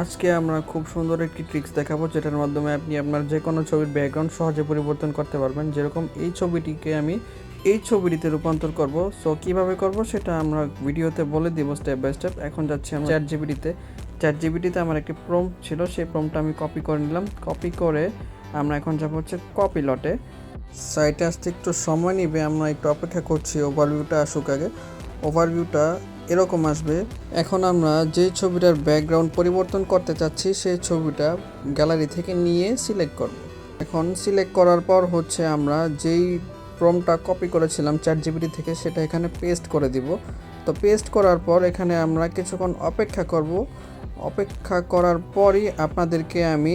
আজকে আমরা খুব সুন্দর একটি ট্রিক্স দেখাবো, যেটার মাধ্যমে আপনি আপনার যে কোনো ছবির ব্যাকগ্রাউন্ড সহজে পরিবর্তন করতে পারবেন। যেরকম এই ছবিটিকে আমি এই ছবিটিতে রূপান্তর করব। সো কীভাবে করব সেটা আমরা ভিডিওতে বলে দিব স্টেপ বাই স্টেপ এখন যাচ্ছি আমরা চ্যাট জিবিটিতে চ্যাট জিবিটিতে আমার একটি প্রম ছিল, সেই প্রমটা আমি কপি করে নিলাম। কপি করে আমরা এখন যাব হচ্ছে কপি লটে সাইটে আসতে একটু সময় নিবে, আমরা একটু অপেক্ষা করছি ওভারভিউটা আসুক আগে। ওভারভিউটা এরকম আসবে। এখন আমরা যে ছবিটার ব্যাকগ্রাউন্ড পরিবর্তন করতে চাচ্ছি, সেই ছবিটা গ্যালারি থেকে নিয়ে সিলেক্ট করব। এখন সিলেক্ট করার পর হচ্ছে আমরা যেই প্রমটা কপি করেছিলাম চ্যাট জিবিটি থেকে, সেটা এখানে পেস্ট করে দিব। তো পেস্ট করার পর এখানে আমরা কিছুক্ষণ অপেক্ষা করব। অপেক্ষা করার পরই আপনাদেরকে আমি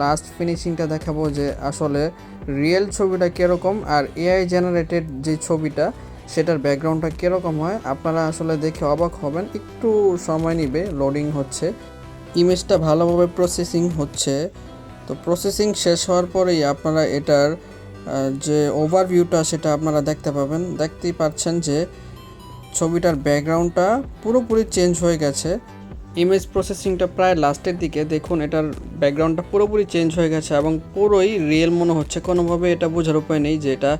লাস্ট ফিনিশিংটা দেখাবো যে আসলে রিয়েল ছবিটা কীরকম আর এআই জেনারেটেড যে ছবিটা সেটার ব্যাকগ্রাউন্ডটা কীরকম হয়, আপনারা আসলে দেখে অবাক হবেন, একটু সময় নিবে লোডিং হচ্ছে। ইমেজটা ভালোভাবে প্রসেসিং হচ্ছে। তো প্রসেসিং শেষ হওয়ার পরেই আপনারা এটার যে ওভারভিউটা সেটা আপনারা দেখতে পাবেন। দেখতেই পাচ্ছেন যে ছবিটার ব্যাকগ্রাউন্ডটা পুরোপুরি চেঞ্জ হয়ে গেছে। ইমেজ প্রসেসিংটা প্রায় লাস্টের দিকে। দেখুন, এটার ব্যাকগ্রাউন্ডটা পুরোপুরি চেঞ্জ হয়ে গেছে এবং পুরোই রিয়েল মনে হচ্ছে। কোনোভাবে এটা বোঝার উপায় নেই যে এটা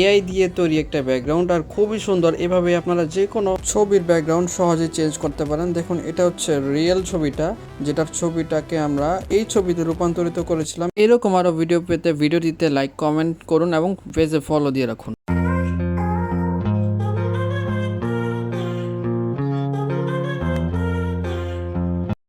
এআই দিয়ে তৈরি একটা ব্যাকগ্রাউন্ড আর খুবই সুন্দর। এভাবে আপনারা যে কোনো ছবির ব্যাকগ্রাউন্ড সহজে চেঞ্জ করতে পারেন। দেখুন, এটা হচ্ছে রিয়েল ছবিটা, যেটার ছবিটাকে আমরা এই ছবিতে রূপান্তরিত করেছিলাম। এরকম আরও ভিডিও পেতে ভিডিওটিতে লাইক কমেন্ট করুন এবং পেজে ফলো দিয়ে রাখুন।